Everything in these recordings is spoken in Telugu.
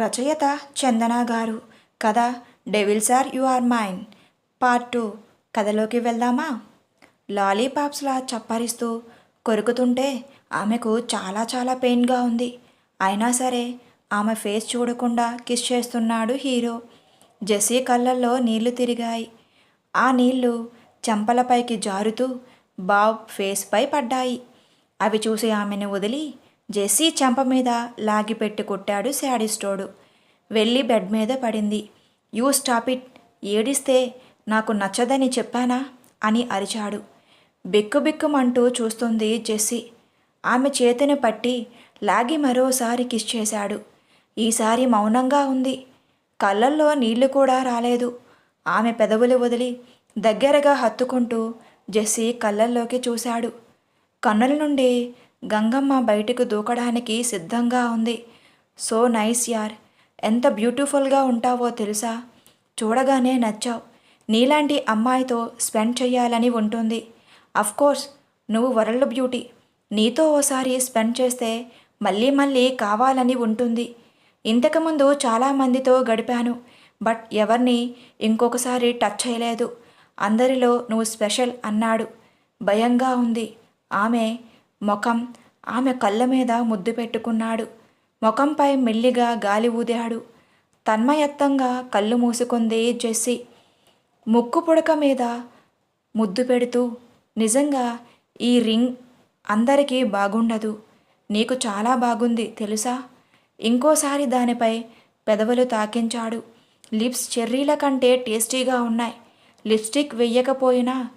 రచయిత చందన గారు. కథ devils are you are mine part two. కథలోకి వెళ్దామా? లాలీపాప్స్లా చప్పరిస్తూ కొరుకుతుంటే ఆమెకు చాలా చాలా పెయిన్గా ఉంది. అయినా సరే ఆమె ఫేస్ చూడకుండా కిస్ చేస్తున్నాడు హీరో. జెస్సీ కళ్ళల్లో నీళ్ళు తిరిగాయి. ఆ నీళ్ళు చెంపలపైకి జారుతూ బాబ్ ఫేస్పై పడ్డాయి. అవి చూసి ఆమెను వదిలి జెస్సీ చెంప మీద లాగిపెట్టి కొట్టాడు శాడిస్టోడు. వెళ్ళి బెడ్ మీద పడింది. You stop it. ఏడిస్తే నాకు నచ్చదని చెప్పానా? అని అరిచాడు. బిక్కుబిక్కుమంటూ చూస్తుంది జెస్సీ ఆమె చేతిని పట్టి లాగి మరోసారి కిస్ చేశాడు. ఈసారి మౌనంగా ఉంది. కళ్ళల్లో నీళ్ళు కూడా రాలేదు. ఆమె పెదవులు వదిలి దగ్గరగా హత్తుకుంటూ జెస్సీ కళ్ళల్లోకి చూశాడు. కన్నుల నుండి గంగమ్మ బయటకు దూకడానికి సిద్ధంగా ఉంది. సో నైస్ యార్. ఎంత బ్యూటిఫుల్గా ఉంటావో తెలుసా? చూడగానే నచ్చావు. నీలాంటి అమ్మాయితో స్పెండ్ చేయాలని ఉంటుంది. కోర్స్ నువ్వు వరల్డ్ బ్యూటీ. నీతో ఓసారి స్పెండ్ చేస్తే మళ్ళీ మళ్ళీ కావాలని ఉంటుంది. ఇంతకుముందు చాలామందితో గడిపాను బట్ ఎవరిని ఇంకొకసారి టచ్ చేయలేదు. అందరిలో నువ్వు స్పెషల్ అన్నాడు. భయంగా ఉంది. ఆమె ముఖం ఆమె కళ్ళ మీద ముద్దు పెట్టుకున్నాడు. ముఖంపై మెల్లిగా గాలి ఊదాడు. తన్మయత్తంగా కళ్ళు మూసుకుంది జెస్సి. ముక్కు పుడక మీద ముద్దు పెడుతూ నిజంగా ఈ రింగ్ అందరికీ బాగుండదు. నీకు చాలా బాగుంది తెలుసా ఇంకోసారి దానిపై పెదవులు తాకించాడు. లిప్స్ చెర్రీల కంటే టేస్టీగా ఉన్నాయి. లిప్స్టిక్ వెయ్యకపోయినా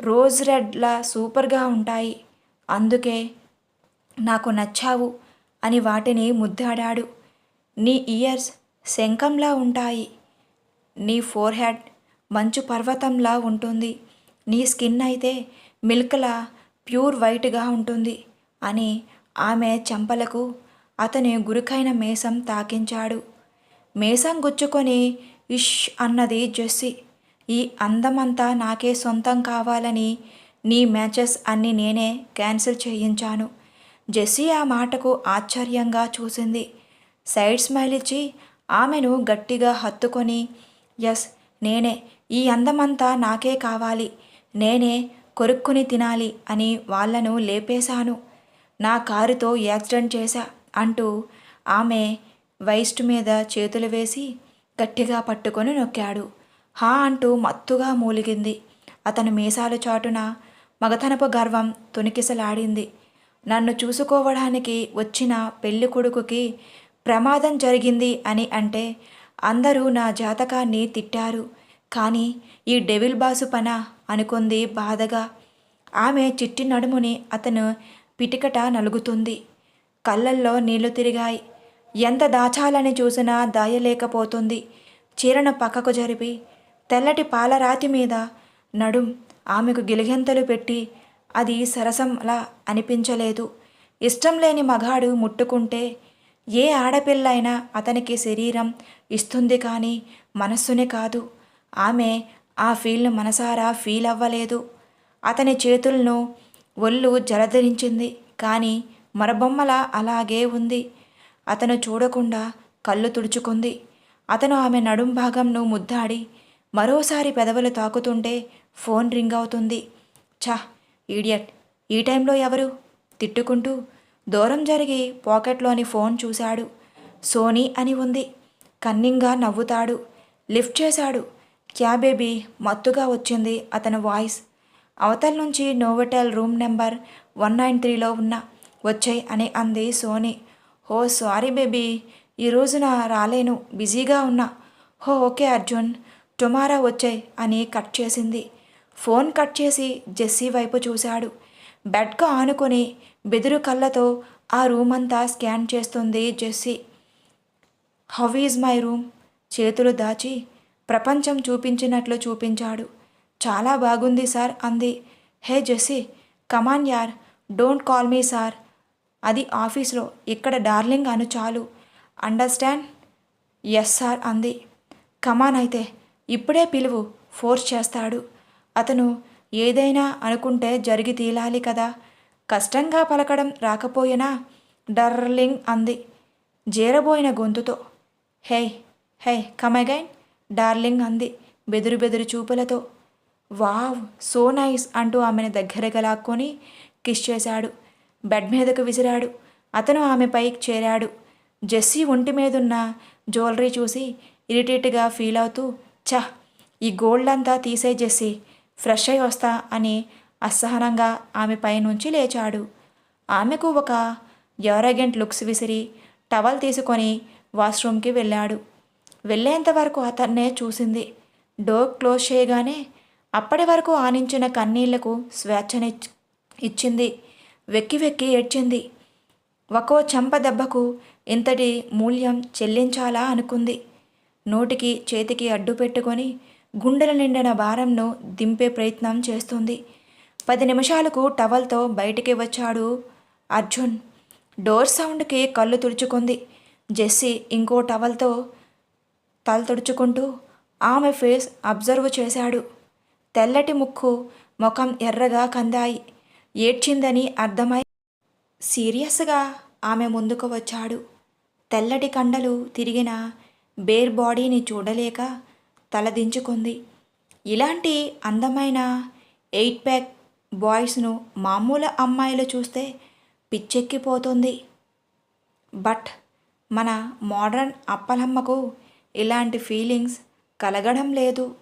రోజ్ రెడ్లా సూపర్గా ఉంటాయి. అందుకే నాకు నచ్చావు అని వాటిని ముద్దాడాడు. నీ ఇయర్స్ శంఖంలా ఉంటాయి. నీ ఫోర్ హెడ్ మంచు పర్వతంలా ఉంటుంది. నీ స్కిన్ అయితే మిల్క్లా ప్యూర్ వైట్గా ఉంటుంది అని ఆమె చెంపలకు అతని గురుకైన మేసం తాకించాడు. మేసం గుచ్చుకొని ఇష్ అన్నది జెస్సీ ఈ అందమంతా నాకే సొంతం కావాలని నీ మ్యాచెస్ అన్ని నేనే క్యాన్సిల్ చేయించాను. జెస్సీ ఆ మాటకు ఆశ్చర్యంగా చూసింది. సైడ్ స్మైల్ ఇచ్చి ఆమెను గట్టిగా హత్తుకొని ఎస్ నేనే ఈ అందమంతా నాకే కావాలి. నేనే కొరుక్కుని తినాలి అని వాళ్ళను లేపేశాను. నా కారుతో యాక్సిడెంట్ చేశా అంటూ ఆమె వైస్ట్ మీద చేతులు వేసి గట్టిగా పట్టుకొని నొక్కాడు. హా అంటూ మత్తుగా మూలిగింది. అతను మీసాలు చాటున మగతనపు గర్వం తునికిసలాడింది. నన్ను చూసుకోవడానికి వచ్చిన పెళ్ళి కొడుకుకి ప్రమాదం జరిగింది అని అంటే అందరూ నా జాతకాన్ని తిట్టారు. కానీ ఈ డెవిల్ బాసు పన అనుకుంది బాధగా. ఆమె చిట్టి నడుముని అతను పిటికట నలుగుతుంది. కళ్ళల్లో నీళ్ళు తిరిగాయి. ఎంత దాచాలని చూసినా దాయలేకపోతుంది. చీరను పక్కకు జరిపి తెల్లటి పాలరాతి మీద నడుం ఆమెకు గిలిగెంతలు పెట్టి అది సరసంలా అనిపించలేదు. ఇష్టం లేని మగాడు ముట్టుకుంటే ఏ ఆడపిల్లైనా అతనికి శరీరం ఇస్తుంది కానీ మనస్సుని కాదు. ఆమె ఆ ఫీల్ను మనసారా ఫీల్ అవ్వలేదు. అతని చేతులను ఒళ్ళు జలధరించింది కానీ మరబొమ్మల అలాగే ఉంది. అతను చూడకుండా కళ్ళు తుడుచుకుంది. అతను ఆమె నడుం భాగంను ముద్దాడి మరోసారి పెదవులు తాకుతుంటే ఫోన్ రింగ్ అవుతుంది. ఛా ఈడియట్ ఈ టైంలో ఎవరు? తిట్టుకుంటూ దూరం జరిగి పాకెట్లోని ఫోన్ చూశాడు. సోనీ అని ఉంది. కన్నింగా నవ్వుతాడు. లిఫ్ట్ చేశాడు. క్యాబేబీ మత్తుగా వచ్చింది అతని వాయిస్. అవతల నుంచి Novotel room number one nine త్రీలో ఉన్న వచ్చాయి అని అంది సోనీ. హో సారీ బేబీ. ఈ రోజున రాలేను. బిజీగా ఉన్నా. హో ఓకే అర్జున్. టుమారా వచ్చాయి అని కట్ చేసింది. ఫోన్ కట్ చేసి జెస్సీ వైపు చూశాడు. బెడ్కు ఆనుకొని బెదురు కళ్ళతో ఆ రూమ్ అంతా స్కాన్ చేస్తుంది Jessie. How is my room? చేతులు దాచి ప్రపంచం చూపించినట్లు చూపించాడు. చాలా బాగుంది సార్ అంది. హే జెస్సీ కమాన్ యార్ డోంట్ కాల్ మీ సార్ అది ఆఫీస్లో ఇక్కడ డార్లింగ్ అను చాలు. అండర్స్టాండ్ ఎస్ సార్ అంది. కమాన్ అయితే ఇప్పుడే పిలువు ఫోర్స్ చేస్తాడు. అతను ఏదైనా అనుకుంటే జరిగి తీలాలి కదా. కష్టంగా పలకడం రాకపోయినా డర్లింగ్ అంది జీరబోయిన గొంతుతో. Hey hey come again darling అంది బెదురు బెదురు చూపులతో. వావ్ సో నైస్ అంటూ ఆమెను దగ్గరగా లాక్కొని కిస్ చేశాడు. బెడ్ మీదకు విసిరాడు. అతను ఆమెపై చేరాడు. జెస్సీ ఒంటి మీదున్న జ్యువెలరీ చూసి ఇరిటేట్గా ఫీల్ అవుతూ ఛ ఈ గోల్డ్ అంతా తీసే ఫ్రెష్ అయి వస్తా అని అసహనంగా ఆమె పైనుంచి లేచాడు. ఆమెకు ఒక ఎవరగెంట్ లుక్స్ విసిరి టవల్ తీసుకొని వాష్రూమ్కి వెళ్ళాడు. వెళ్ళేంత వరకు అతన్నే చూసింది. డోర్ క్లోజ్ చేయగానే అప్పటి వరకు ఆనించిన కన్నీళ్ళకు స్వేచ్ఛని ఇచ్చింది. వెక్కి వెక్కి ఏడ్చింది. ఒక్కో చెంప దెబ్బకు ఇంతటి మూల్యం చెల్లించాలా అనుకుంది. నోటికి చేతికి అడ్డు పెట్టుకొని గుండెల నిండిన భారంను దింపే ప్రయత్నం చేస్తుంది. పది నిమిషాలకు టవల్తో బయటికి వచ్చాడు అర్జున్. డోర్ సౌండ్కి కళ్ళు తుడుచుకుంది. జెస్సీ ఇంకో టవల్తో తల తుడుచుకుంటూ ఆమె ఫేస్ అబ్జర్వ్ చేశాడు. తెల్లటి ముక్కు ముఖం ఎర్రగా కందాయి. ఏడ్చిందని అర్థమై సీరియస్గా ఆమె ముందుకు వచ్చాడు. తెల్లటి కండలు తిరిగిన బేర్ బాడీని చూడలేక తలదించుకుంది ఇలాంటి అందమైన ఎయిట్ ప్యాక్ బాయ్స్ను మామూలు అమ్మాయిలు చూస్తే పిచ్చెక్కిపోతుంది. బట్ మన మోడ్రన్ అప్పలమ్మకు ఇలాంటి ఫీలింగ్స్ కలగడం లేదు.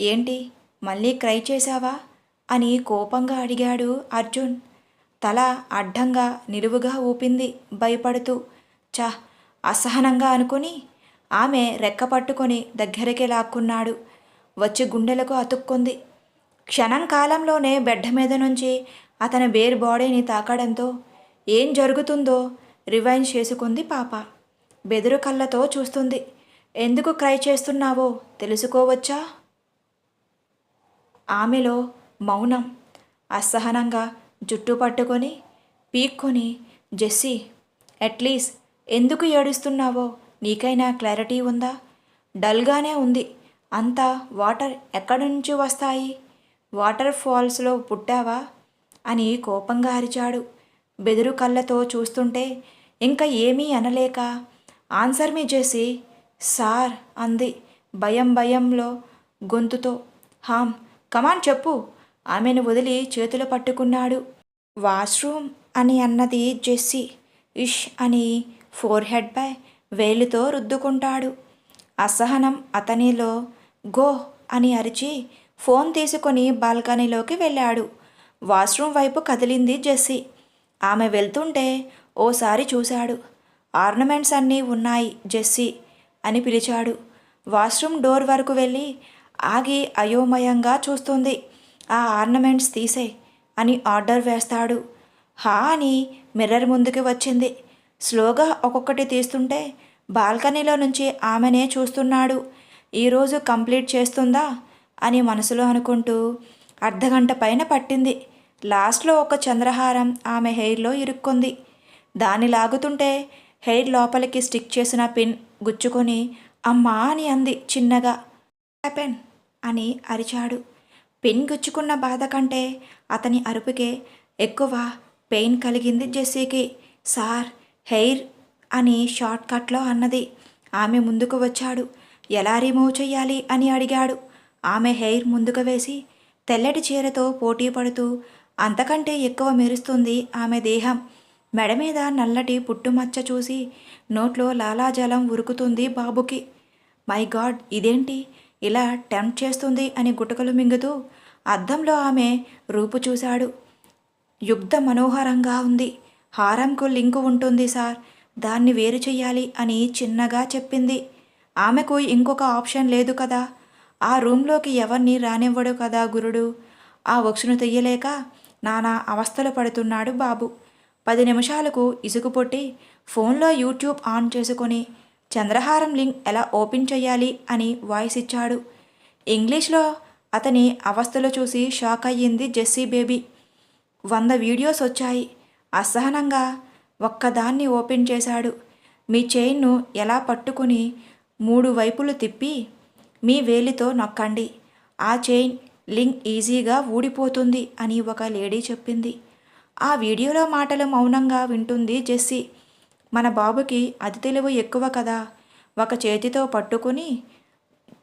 ఏంటి మళ్ళీ క్రై చేశావా? అని కోపంగా అడిగాడు అర్జున్. తల అడ్డంగా నిలువుగా ఊపింది భయపడుతూ. చ అసహనంగా అనుకుని ఆమె రెక్క పట్టుకొని దగ్గరికి లాక్కున్నాడు. వచ్చి గుండెలకు అతుక్కుంది. క్షణం కాలంలోనే బెడ్ మీద నుంచి అతని బేర్ బాడీని తాకడంతో ఏం జరుగుతుందో రివైన్ చేసుకుంది పాప. బెదురు కళ్ళతో చూస్తుంది. ఎందుకు క్రై చేస్తున్నావో తెలుసుకోవచ్చా? ఆమెలో మౌనం. అసహనంగా జుట్టు పట్టుకొని పీక్కొని జెస్సీ అట్లీస్ట్ ఎందుకు ఏడుస్తున్నావో నీకైనా క్లారిటీ ఉందా? డల్గానే ఉంది. అంతా వాటర్ ఎక్కడి నుంచి వస్తాయి? వాటర్ ఫాల్స్లో పుట్టావా? అని కోపంగా అరిచాడు. బెదురు కళ్ళతో చూస్తుంటే ఇంకా ఏమీ అనలేక ఆన్సర్ మీ చేసి సార్ అంది భయం భయంలో గొంతుతో. హామ్ కమాన్ చెప్పు. ఆమెను వదిలి చేతులు పట్టుకున్నాడు. వాష్రూమ్ అని అన్నది జెస్సీ. ఇష్ అని ఫోర్ హెడ్ బై వేలితో రుద్దుకుంటాడు. అసహనం అతనిలో గో అని అరిచి ఫోన్ తీసుకొని బాల్కనీలోకి వెళ్ళాడు. వాష్రూమ్ వైపు కదిలింది జెస్సీ. ఆమె వెళ్తుంటే ఓసారి చూశాడు. ఆర్నమెంట్స్ అన్నీ ఉన్నాయి జెస్సీ అని పిలిచాడు. వాష్రూమ్ డోర్ వరకు వెళ్ళి ఆగి అయోమయంగా చూస్తుంది. ఆ ఆర్నమెంట్స్ తీసే అని ఆర్డర్ వేస్తాడు. హా అని మిర్రర్ ముందుకు వచ్చింది. స్లోగా ఒక్కొక్కటి తీస్తుంటే బాల్కనీలో నుంచి ఆమెనే చూస్తున్నాడు. ఈరోజు కంప్లీట్ చేస్తుందా? అని మనసులో అనుకుంటూ అర్ధగంట పైన పట్టింది. లాస్ట్లో ఒక చంద్రహారం ఆమె హెయిర్లో ఇరుక్కుంది. దాన్ని లాగుతుంటే హెయిర్ లోపలికి స్టిక్ చేసిన పిన్ గుచ్చుకొని అమ్మా అని అంది చిన్నగా. హ్యాపెన్ అని అరిచాడు. పిన్ గుచ్చుకున్న బాధ కంటే అతని అరుపుకే ఎక్కువ పెయిన్ కలిగింది జెస్సీకి. సార్ హెయిర్ అని షార్ట్ కట్లో అన్నది. ఆమె ముందుకు వచ్చాడు. ఎలా రిమూవ్ చేయాలి అని అడిగాడు. ఆమె హెయిర్ ముందుకు వేసి తెల్లటి చీరతో పోటీ పడుతూ అంతకంటే ఎక్కువ మెరుస్తుంది ఆమె దేహం. మెడ మీద నల్లటి పుట్టుమచ్చ చూసి నోట్లో లాలాజలం ఉరుకుతుంది బాబుకి. మై గాడ్ ఇదేంటి? ఇలా టెంప్ట్ చేస్తుంది అని గుటకలు మింగుతూ అద్దంలో ఆమె రూపు చూశాడు. యుగ్ధ మనోహరంగా ఉంది. హారంకు లింకు ఉంటుంది సార్. దాన్ని వేరు చెయ్యాలి అని చిన్నగా చెప్పింది. ఆమెకు ఇంకొక ఆప్షన్ లేదు కదా. ఆ రూమ్లోకి ఎవరిని రానివ్వడు కదా గురుడు. ఆ వక్షును తెయ్యలేక నానా అవస్థలు పడుతున్నాడు బాబు. పది నిమిషాలకు ఇసుకు పొట్టి ఫోన్లో యూట్యూబ్ ఆన్ చేసుకొని చంద్రహారం లింక్ ఎలా ఓపెన్ చేయాలి అని వాయిస్ ఇచ్చాడు. ఇంగ్లీష్లో అతని అవస్థలు చూసి షాక్ అయ్యింది జెస్సీ బేబీ. వంద వీడియోస్ వచ్చాయి. అసహనంగా ఒక్కదాన్ని ఓపెన్ చేశాడు. మీ చైన్ను ఎలా పట్టుకుని మూడు వైపులు తిప్పి మీ వేలితో నొక్కండి. ఆ చైన్ లింక్ ఈజీగా ఊడిపోతుంది అని ఒక లేడీ చెప్పింది. ఆ వీడియోలో మాటలు మౌనంగా వింటుంది జెస్సీ. మన బాబుకి అతి తెలివి ఎక్కువ కదా. ఒక చేతితో పట్టుకుని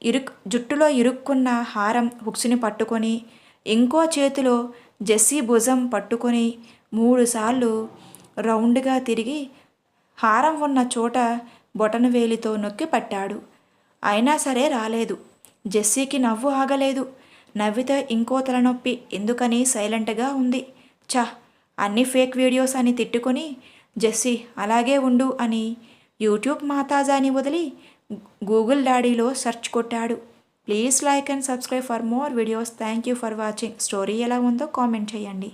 ఇరుక్ జుట్టులో ఇరుక్కున్న హారం హుక్స్ని పట్టుకొని ఇంకో చేతిలో జెస్సీ భుజం పట్టుకొని మూడుసార్లు రౌండ్గా తిరిగి హారం ఉన్న చోట బొటన వేలితో నొక్కి పట్టాడు. అయినా సరే రాలేదు. జెస్సీకి నవ్వు ఆగలేదు. నవ్వితే ఇంకో తలనొప్పి. ఎందుకని సైలెంట్గా ఉంది. చా అన్ని ఫేక్ వీడియోస్ అని తిట్టుకొని జెస్సీ అలాగే ఉండు అని యూట్యూబ్ మాతాజాని వదిలి గూగుల్ డాడీలో సెర్చ్ కొట్టాడు. Please like and subscribe for more videos. Thank you for watching. Story ఎలా ఉందో కామెంట్ చేయండి.